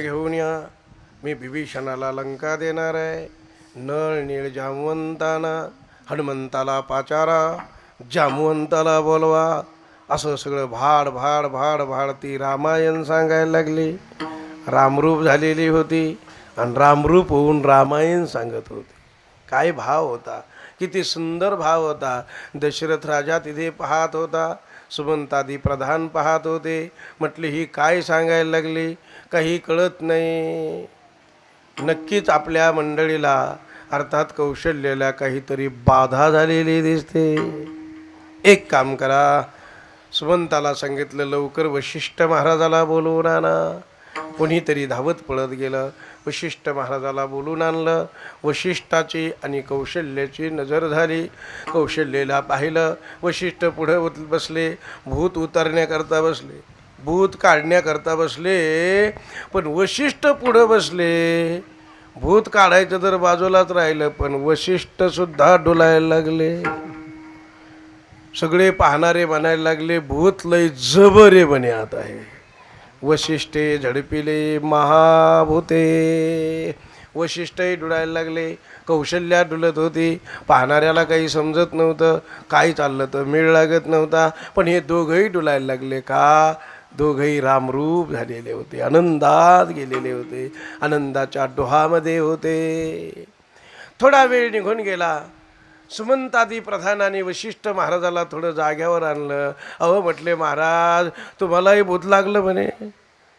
घेऊन या. मी बिभीषणाला लंका देणार आहे. नळ नीळ जामवंताना हनुमंताला पाचारा जामवंताला बोलवा. असं सगळं भाड भाड भाड भाड ती रामायण सांगायला लागली. रामरूप झालेली होती आणि रामरूप होऊन रामायण सांगत होती. काय भाव होता? किती सुंदर भाव होता. दशरथ राजा तिथे पाहत होता. सुमंतादी प्रधान पाहत होते. म्हटले ही काय सांगायला लागली? काही कळत नाही. नक्कीच आपल्या मंडळीला अर्थात कौशल्याला काहीतरी बाधा झालेली दिसते. एक काम करा. सुमंताला सांगितलं लवकर वशिष्ठ महाराजाला बोलवून आणा कोणीतरी धावत पळत गेलं. वशिष्ठ महाराजाला बोलून आणलं. वशिष्ठाची आणि कौशल्याची नजर झाली. कौशल्यला पाहिलं. वशिष्ठ पुढे उत- बसले. भूत उतरण्याकरता बसले. भूत काढण्याकरता बसले. पण वशिष्ठ पुढं बसले. भूत काढायचं तर बाजूलाच राहिलं पण वशिष्ठसुद्धा डोलायला लागले. सगळे पाहणारे म्हणायला लागले भूत लय जबरे बने आता आहे वशिष्ठे झडपिले महाभूते. वशिष्ठही डुळायला लागले. कौशल्या डुलत होती. पाहणाऱ्याला काही समजत नव्हतं. काही चाललं तर मेळ लागत नव्हता. पण हे दोघंही डुलायला लागले का? दोघंही रामरूप झालेले होते. आनंदात गेलेले होते. आनंदाच्या डोहामध्ये होते. थोडा वेळ निघून गेला. सुमंतादी प्रधानाने वशिष्ठ महाराजाला थोडं जाग्यावर आणलं. अहो म्हटले महाराज तुम्हालाही भूत लागलं म्हणे.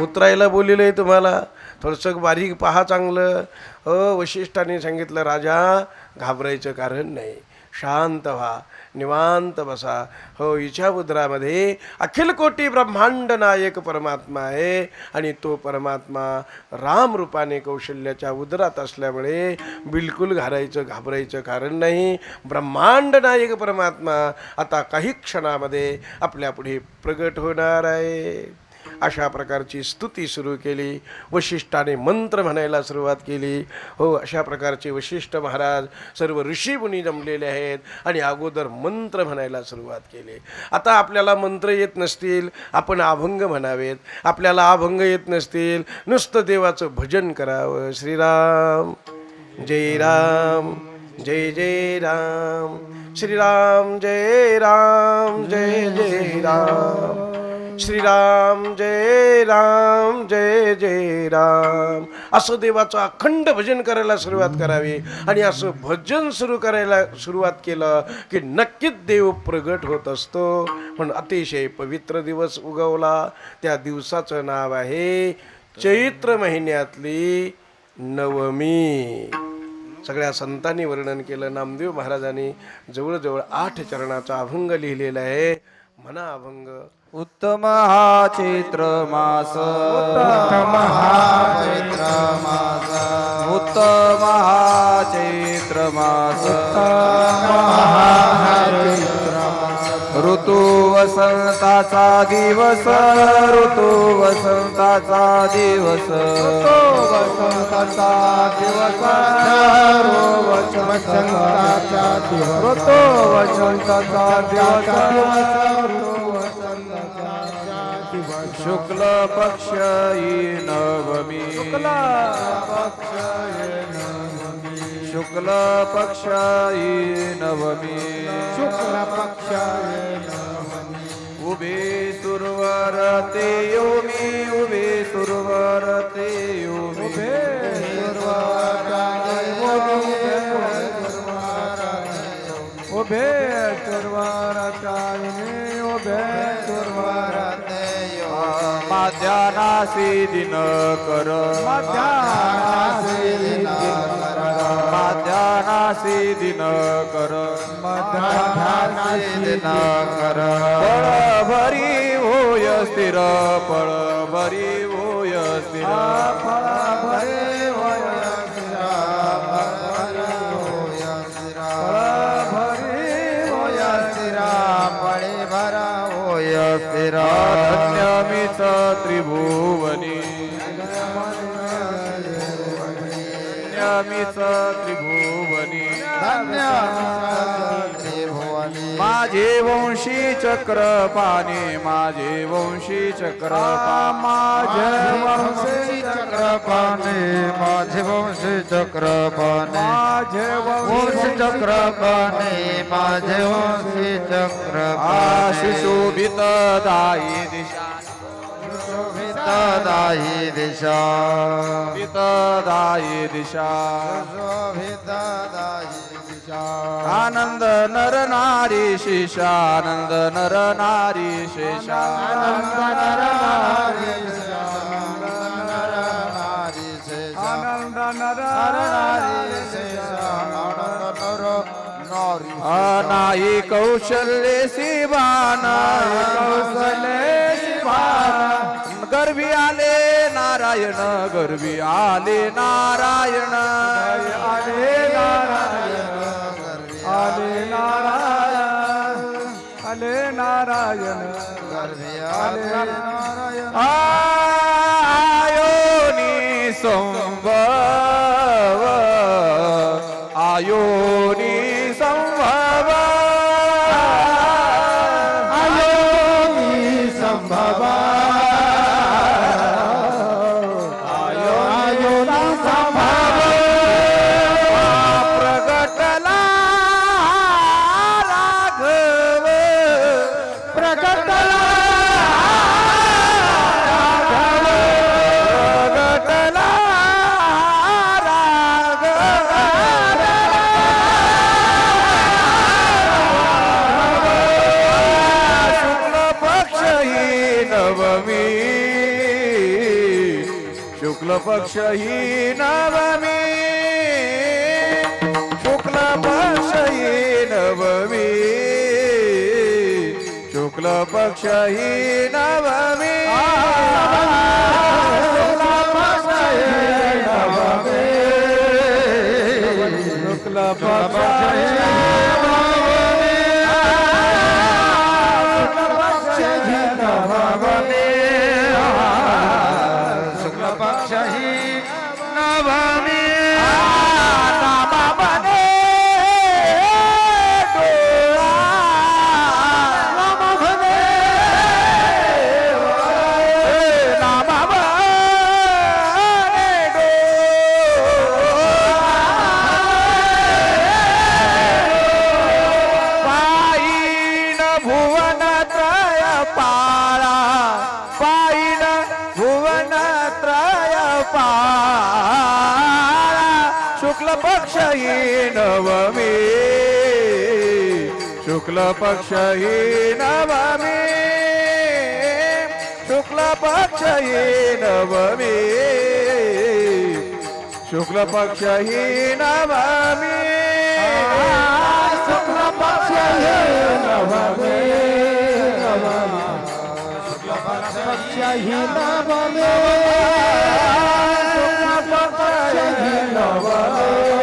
उतरायला बोलिलंय तुम्हाला. थोडंसं बारीक पहा चांगलं. अ वशिष्ठाने सांगितलं राजा घाबरायचं कारण नाही. शांत व्हा निवांत बसा. हो हिच्या उदरामध्ये अखिल कोटी ब्रह्मांड नायक परमात्मा आहे आणि तो परमात्मा राम रूपाने कौशल्याच्या उदरात असल्यामुळे बिलकुल घालायचं घाबरायचं कारण नाही. ब्रह्मांड नायक परमात्मा आता काही क्षणामध्ये आपल्यापुढे प्रगट होणार आहे. अशा प्रकारची स्तुती सुरू केली. वशिष्ठाने मंत्र म्हणायला सुरुवात केली. हो अशा प्रकारचे वशिष्ठ महाराज सर्व ऋषीमुनी जमलेले आहेत आणि अगोदर मंत्र म्हणायला सुरुवात केली. आता आपल्याला मंत्र येत नसतील आपण अभंग म्हणावेत. आपल्याला अभंग येत नसतील नुसतं देवाचं भजन करावं. श्रीराम जय राम जय जय राम. श्रीराम जय राम जय जय राम. श्रीराम जय राम जय जय राम. असं देवाचं अखंड भजन करायला सुरुवात करावी. आणि असं भजन सुरू करायला सुरुवात केलं की नक्कीच देव प्रगट होत असतो. पण अतिशय पवित्र दिवस उगवला. त्या दिवसाचं नाव आहे चैत्र महिन्यातली नवमी. सगळ्या संतांनी वर्णन केलं. नामदेव महाराजांनी जवळजवळ आठ चरणाचा अभंग लिहिलेला आहे. म्हणा अभंग. उत्तम हा चैत्र मास उत्तम हा चैत्र मास उत्तम हा चैत्र मास ऋतू वसंताचा दिवस. ऋतू वसंताचा दिवस. ऋतू वसंताचा दिवस. वसंताचा दिवस. ऋतू वसंताचा दिवस. शुक्ल पक्ष नवमी। शुक्ल पक्ष शुक्ल पक्ष नवमी। शुक्ल पक्ष उभे सुरवर ते योमी उभे सुरवर મધ્યાનાસી દિન કર મધ્યાનાસી દિન કર મધ્યાનાસી દિન કર મધ્યાનાસી દિન કર ફળ ભરી હોય સ્થિર ફળ ભરી હોય સ્થિર ફળ ભરી होय त्रिभुवनी धन्यमीच त्रिभुवनी। धन्य त्रिभुवनी। माझे वंशी चक्रपाणी माझे वंशी चक्रपाणी माझे वंशी चक्रपाणे माझे वंशी चक्रपाणे माझे वंश चक्रपाणे माझे वंशी चक्रपाणे शिशोभित दाई दिशा दाही दिशा शोभित दाई दिशा दिशा आनंद नर नारी शेषानंद नर नारी शेषा आनंद नर नाही कौशल्ये शिवान. कौशल्ये शिवान गर्भी आले नारायण गर्भी आले नारायण. आले आले नारायण आयोनी संभव शुक्ल पक्ष ही नवमी. शुक्ल पक्ष ही नवमी. शुक्ल पक्ष ही नवमी. शुक्ल पक्ष शुक्ल पक्ष ही नवमी शुक्ल पक्ष ही नवमी शुक्ल पक्ष ही नवमी शुक्ल पक्ष ही नवमी शुक्ल पक्ष ही नवमी शुक्ल पक्ष ही नवमी पक्ष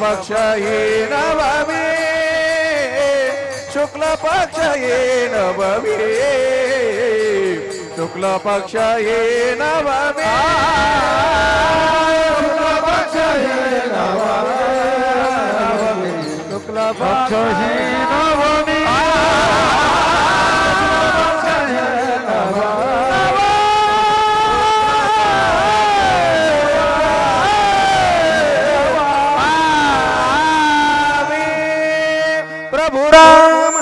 पक्ष ये नवमी शुक्ल पक्ष ये नवमी शुक्ल पक्ष ये नवमी शुक्ल पक्ष ये नवमी शुक्ल पक्ष ये राम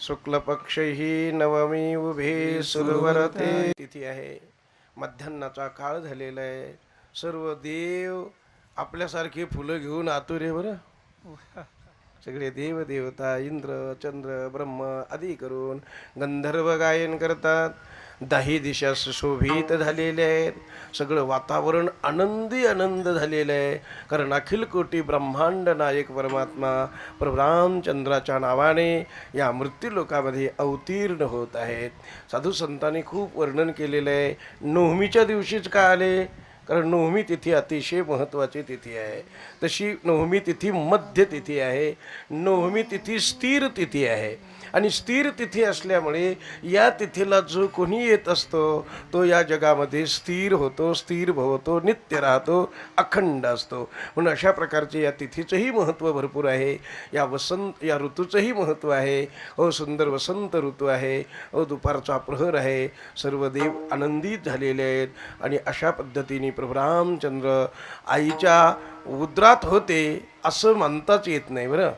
शुक्ल पक्ष ही नवमी उभे सुरवरते। तिथी आहे. मध्यान्नाचा काळ झालेला आहे. सर्व देव आपल्यासारखी फुलं घेऊन आतुरे बरं. सगळे देव देवता इंद्र चंद्र ब्रह्म आदी करून गंधर्व गायन करतात. दाही दिशा सुशोभित झालेले आहेत. सगळं वातावरण आनंदी आनंद झालेलं आहे. कारण अखिल कोटी ब्रह्मांड नायक परमात्मा प्रभरामचंद्राच्या नावाने या मृत्यूलोकामध्ये अवतीर्ण होत आहेत. साधू संतांनी खूप वर्णन केलेलं आहे. नवमीच्या दिवशीच का आले? कारण नवमी तिथी अतिशय महत्त्वाची तिथी आहे. तशी नवमी तिथी मध्य तिथी आहे. नवमी तिथी स्थिर तिथी आहे. आणि स्थिर तिथी असल्यामुळे या तिथीला जो कोणी येत असतो तो या जगामध्ये स्थिर होतो स्थिर भवतो नित्य राहतो अखंड असतो. म्हणून अशा प्रकारचे या तिथीचंही महत्त्व भरपूर आहे. या वसंत या ऋतूचंही महत्त्व आहे. ओ सुंदर वसंत ऋतू आहे. ओ दुपारचा प्रहर आहे. सर्व देव आनंदित झालेले आहेत. आणि अशा पद्धतीने प्रभू रामचंद्र आईच्या उद्रात होते असं मानताच येत नाही बरं.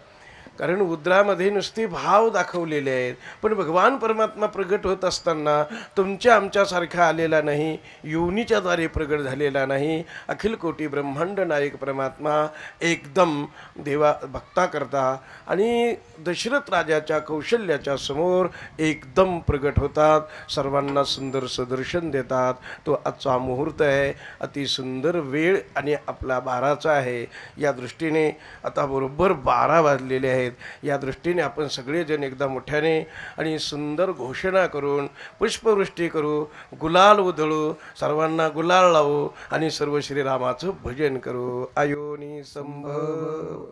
कारण उद्रामध्ये नुसते भाव दाखवलेले आहेत. पण भगवान परमात्मा प्रगट होत असताना तुमच्या आमच्यासारखा आलेला नाही योनीच्याद्वारे प्रगट झालेला नाही. अखिल कोटी ब्रह्मांड नायक परमात्मा एकदम देवा भक्ता करता आणि दशरथ राजाच्या कौशल्याच्या समोर एकदम प्रगट होतात. सर्वांना सुंदर सदर्शन देतात. तो आजचा मुहूर्त आहे. अति सुंदर वेळ आणि आपला बाराचा आहे. या दृष्टीने आता बरोबर बारा वाजलेले आहेत. या दृष्टीने आपण सगळेजण एकदा मोठ्याने आणि सुंदर घोषणा करून पुष्पवृष्टी करू गुलाल उधळू सर्वांना गुलाल लावू आणि सर्व श्रीरामाचं भजन करू. आयोनी संभव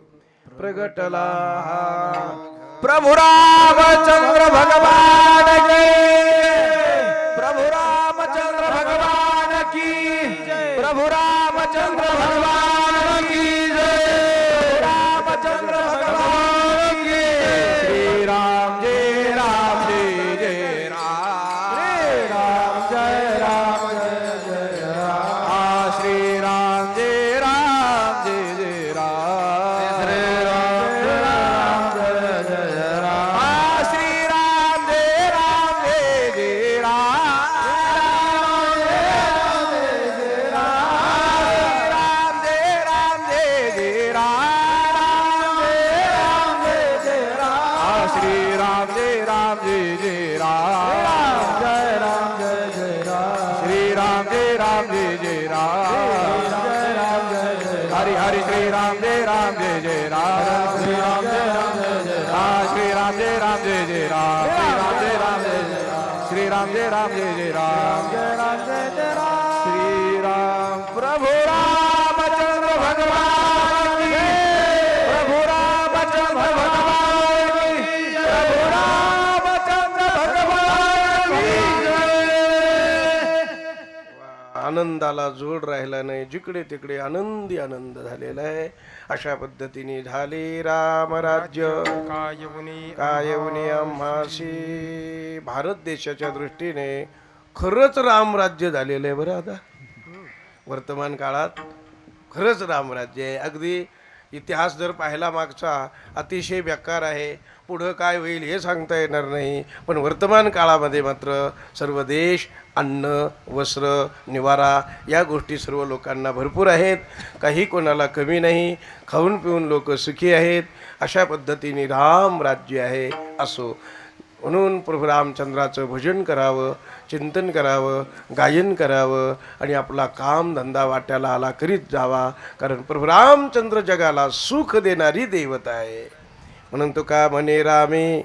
प्रगटला. हा भगवान राम श्री राम जय राम जय श्री राम जय राम जय जय राम जय राम जय जय राम श्री राम प्रभु राम आनंदाला जोड राहिला नाही. जिकडे तिकडे आनंदी आनंद झालेला आहे. अशा पद्धतीने झाले रामराज्य कायवने आम्हाशी भारत देशाच्या दृष्टीने खरंच रामराज्य झालेलं आहे बरं आता. वर्तमान काळात खरंच रामराज्य आहे. अगदी इतिहास जर पाहिला मागचा अतिशय बेकार आहे. पुढं काय होईल हे सांगता येणार नाही. पण वर्तमान काळामध्ये मात्र सर्व देश अन्न वस्त्र निवारा या गोष्टी सर्व लोकांना भरपूर आहेत. काही कोणाला कमी नाही. खाऊन पिऊन लोक सुखी आहेत. अशा पद्धतीने राम राज्य आहे असो म्हणून प्रभू रामचंद्राचं भजन करावं चिंतन करावं गायन करावं आणि आपला काम धंदा वाट्याला आला करीत जावा. कारण प्रभू रामचंद्र जगाला सुख देणारी देवता आहे. म्हणून तो का म्हणे रामे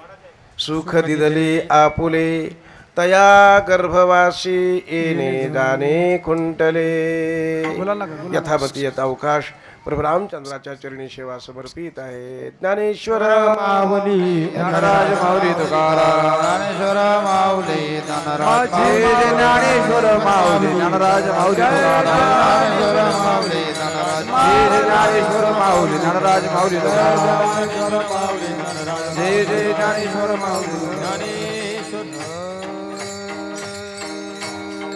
सुख दिदले. आपुले तया गर्भवासी येणे जाणे खुंटले यथापती यथा अवकाश। प्रभू रामचंद्राच्या चरणी सेवा समर्पित आहे. ज्ञानेश्वर माऊली ज्ञानराज माऊली तुकाराम। ज्ञानेश्वर माऊली धनराज ज्ञानेश्वर माऊली। ज्ञानराज माऊली तुकाराम। माऊली धनराज ज्ञानेश्वर माऊली। ज्ञानराज माऊली तुकाराम।